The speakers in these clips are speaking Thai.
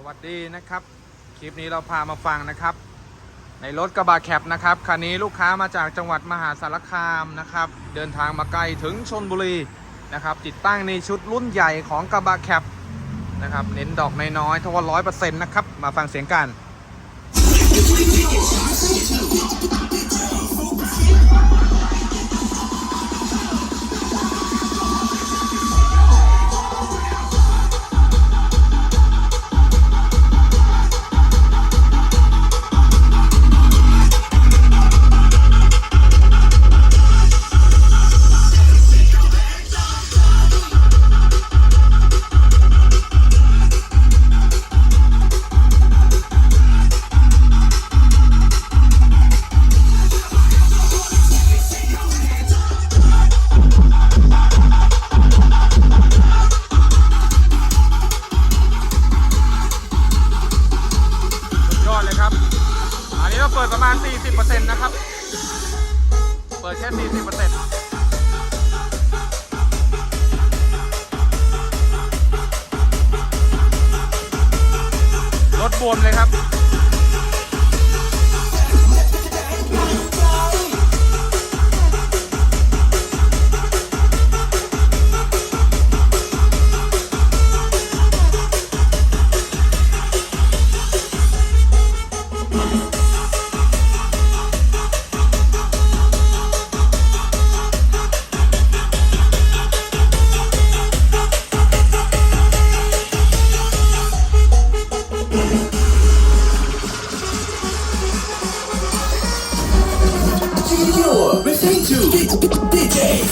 สวัสดีนะครับ คลิปนี้เราพามาฟังนะครับ ในรถกระบะแคปนะครับคันนี้ลูกค้ามาจากจังหวัดมหาสารคามนะครับ เดินทางมาไกลถึงชนบุรีนะครับ ติดตั้งในชุดรุ่นใหญ่ของกระบะแคปนะครับ เน้นดอกน้อยๆทว่าร้อยเปอร์เซ็นต์นะครับ มาฟังเสียงกัน ปิดประมาณ 40%นะครับ เปิดแค่ 40%รถบวมเลยครับ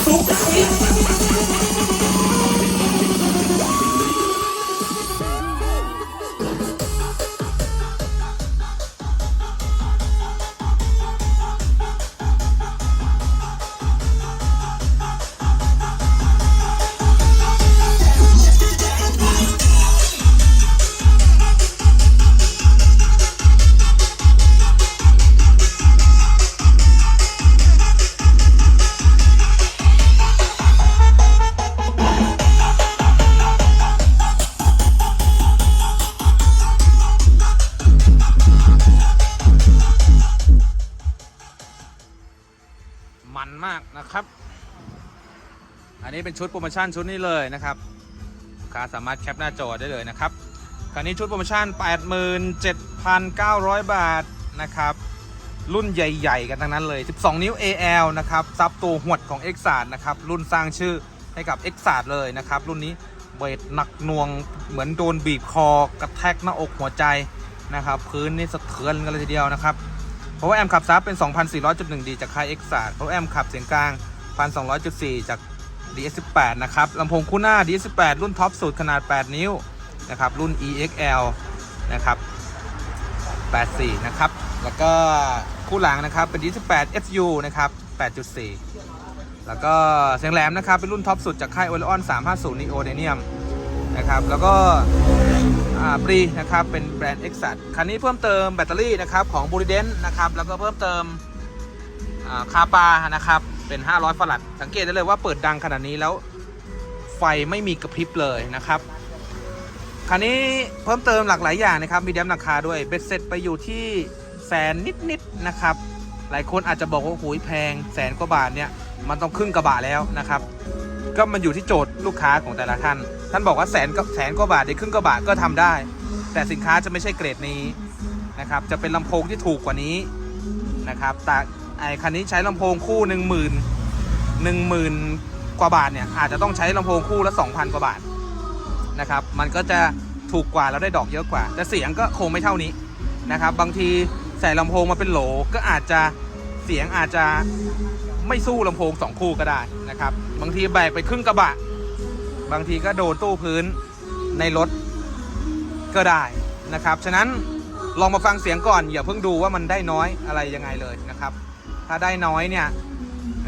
so มันมากนะครับ อันนี้เป็นชุดโปรโมชั่นชุดนี้เลยนะครับลูกค้าสามารถแคปหน้าจอได้เลยนะครับคันนี้ชุดโปรโมชั่น 87,900 บาทนะครับ รุ่นใหญ่ๆ กันทั้งนั้นเลย 12 นิ้ว AL นะครับ ซับตัวหวดของ x 3นะครับ รุ่นสร้างชื่อให้กับ x 3เลยนะครับ รุ่นนี้เวทหนักหน่วงเหมือนโดนบีบคอกระแทกหน้าอกหัวใจนะครับ พื้นนี่สะเทือนกันเลยทีเดียวนะครับ เพราะว่าแอมขับซับเป็น 2,400.1ดีจากค่ายเอ็กซ์ารเพราะแอมขับเสียงกลาง 1,200.4 จาก DS18 นะครับลำโพงคู่หน้า DS18 รุ่นท็อปสุดขนาด 8 นิ้วนะครับรุ่น EXL นะครับ84 นะครับ แล้วก็คู่หลังนะครับเป็น D18 FU นะครับ 8.4 แล้วก็เสียงแหลมนะครับ เป็นรุ่นท็อปสุดจากค่าย Orion 350 Neodymium นะครับ แล้วก็ อ่าปรีนะครับเป็นแบรนด์ e x a t คันนี้เพิ่มเติมแบตเตอรี่นะครับของ b u r i d e n นะครับแล้วก็เพิ่มเติมคาปานะครับเป็น 500 ฟลัด สังเกตได้เลยว่าเปิดดังขนาดนี้แล้วไฟไม่มีกระพริบเลยนะครับคันนี้เพิ่มเติมหลากหลายอย่างนะครับมีแดมราคาด้วยเบ็ดเสร็จไปอยู่ที่แสนนิดๆนะครับ หลายคนอาจจะบอกว่าโอ้ยแพงแสนกว่าบาทเนี่ยมันต้องครึ่งกระบะแล้วนะครับ ก็มันอยู่ที่โจทย์ลูกค้าของแต่ละท่าน ท่านบอกว่าแสนก็แสนกว่าบาทได้ครึ่งกว่าบาทก็ทำได้ แต่สินค้าจะไม่ใช่เกรดนี้นะครับ จะเป็นลำโพงที่ถูกกว่านี้นะครับ แต่ไอคันนี้ใช้ลำโพงคู่หนึ่งหมื่นหนึ่งหมื่นกว่าบาทเนี่ยอาจจะต้องใช้ลำโพงคู่ละสองพันกว่าบาทนะครับ มันก็จะถูกกว่าแล้วได้ดอกเยอะกว่า แต่เสียงก็คงไม่เท่านี้นะครับ บางทีใส่ลำโพงมาเป็นโหลก็อาจจะเสียงอาจจะ ไม่สู้ลำโพงสองคู่ก็ได้นะครับ บางทีแบกไปครึ่งกระบะ บางทีก็โดนตู้พื้นในรถก็ได้นะครับ ฉะนั้นลองมาฟังเสียงก่อน อย่าเพิ่งดูว่ามันได้น้อยอะไรยังไงเลยนะครับ ถ้าได้น้อยเนี่ย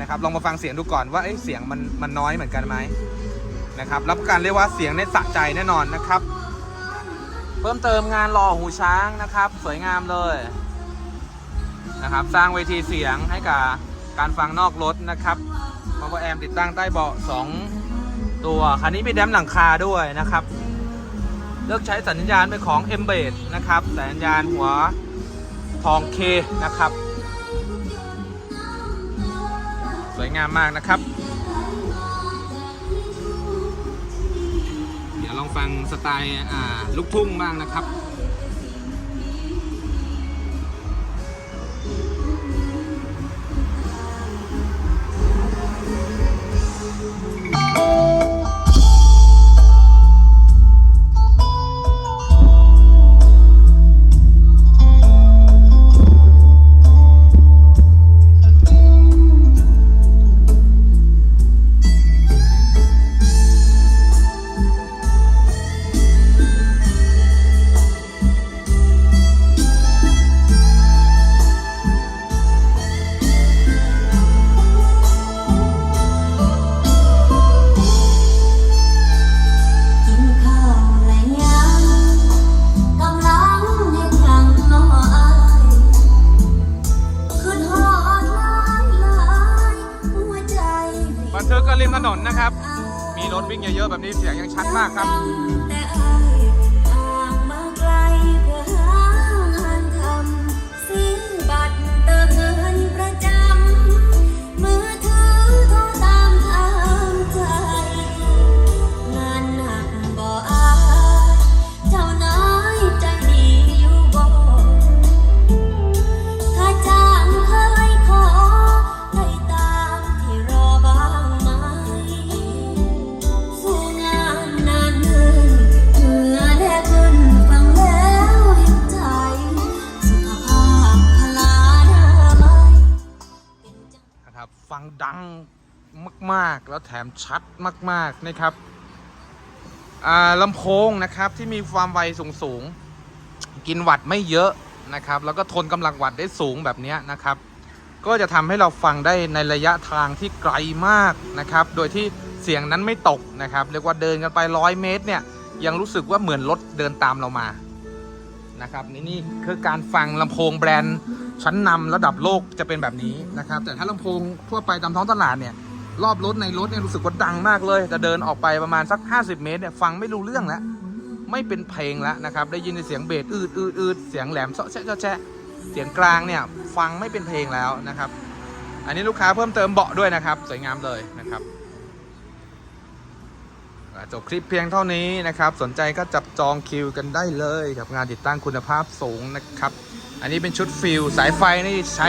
นะครับลองมาฟังเสียงดูก่อนว่าเเสียงมันมันน้อยเหมือนกันไหมนะครับรับประกันเรียกว่าเสียงในสะใจแน่นอนนะครับ เพิ่มเติมงานหล่อหูช้างนะครับ สวยงามเลยนะครับ สร้างเวทีเสียงให้กับ การฟังนอกรถนะครับมาว่าแอมติดตั้งใต้เบาะ2ตัว คันนี้มีแดมหลังคาด้วยนะครับ เลือกใช้สัญญาณเป็นของ m b a d นะครับ สัญญาณหัวทองเคนะครับ สวยงามมากนะครับ เดี๋ยวลองฟังสไตล์ลูกทุ่งบ้างนะครับ งเยอะๆแบบนี้เสียงยังชัดมากครับ งดังมากๆ แล้วแถมชัดมากๆนะครับอ่าลำโพงนะครับที่มีความไวสูงๆ กินวัตไม่เยอะนะครับ แล้วก็ทนกำลังวัตได้สูงแบบนี้นะครับ ก็จะทำให้เราฟังได้ในระยะทางที่ไกลมากนะครับ โดยที่เสียงนั้นไม่ตกนะครับ เรียกว่าเดินกันไปร้อยเมตรเนี่ยยังรู้สึกว่าเหมือนรถเดินตามเรามา นะครับนี่นี่คือการฟังลำโพงแบรนด์ชั้นนำระดับโลกจะเป็นแบบนี้นะครับ แต่ถ้าลำโพงทั่วไปตามท้องตลาดเนี่ยรอบรถในรถเนี่ยรู้สึกว่าดังมากเลย แต่เดินออกไปประมาณสัก 50 เมตรเนี่ยฟังไม่รู้เรื่องแล้วไม่เป็นเพลงแล้วนะครับ ได้ยินแต่เสียงเบสอืดอืดอืดเสียงแหลมเซาะแชะเซาะแชะเสียงกลางเนี่ยฟังไม่เป็นเพลงแล้วนะครับ อันนี้ลูกค้าเพิ่มเติมเบาะด้วยนะครับ สวยงามเลยนะครับ จบคลิปเพียงเท่านี้นะครับ สนใจก็จับจองคิวกันได้เลยกับงานติดตั้งคุณภาพสูงนะครับ อันนี้เป็นชุดฟิลสายไฟนี่ใช้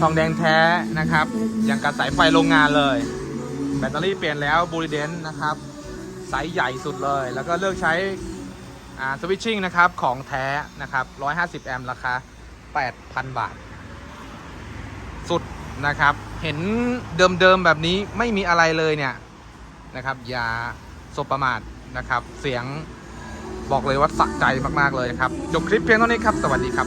ทองแดงแท้นะครับ อย่างกับสายไฟโรงงานเลย แบตเตอรี่เปลี่ยนแล้วบูริเดนนะครับไซส์ใหญ่สุดเลย แล้วก็เลือกใช้สวิตชิ่งนะครับของแท้นะครับ 150 แอมป์ราคา 8,000 บาท สุดนะครับ เห็นเดิมๆแบบนี้ไม่มีอะไรเลยเนี่ยนะครับ อย่า สบประมาทนะครับ เสียงบอกเลยว่าสะใจมาก ๆ เลยครับ จบคลิปเพียงเท่านี้ครับ สวัสดีครับ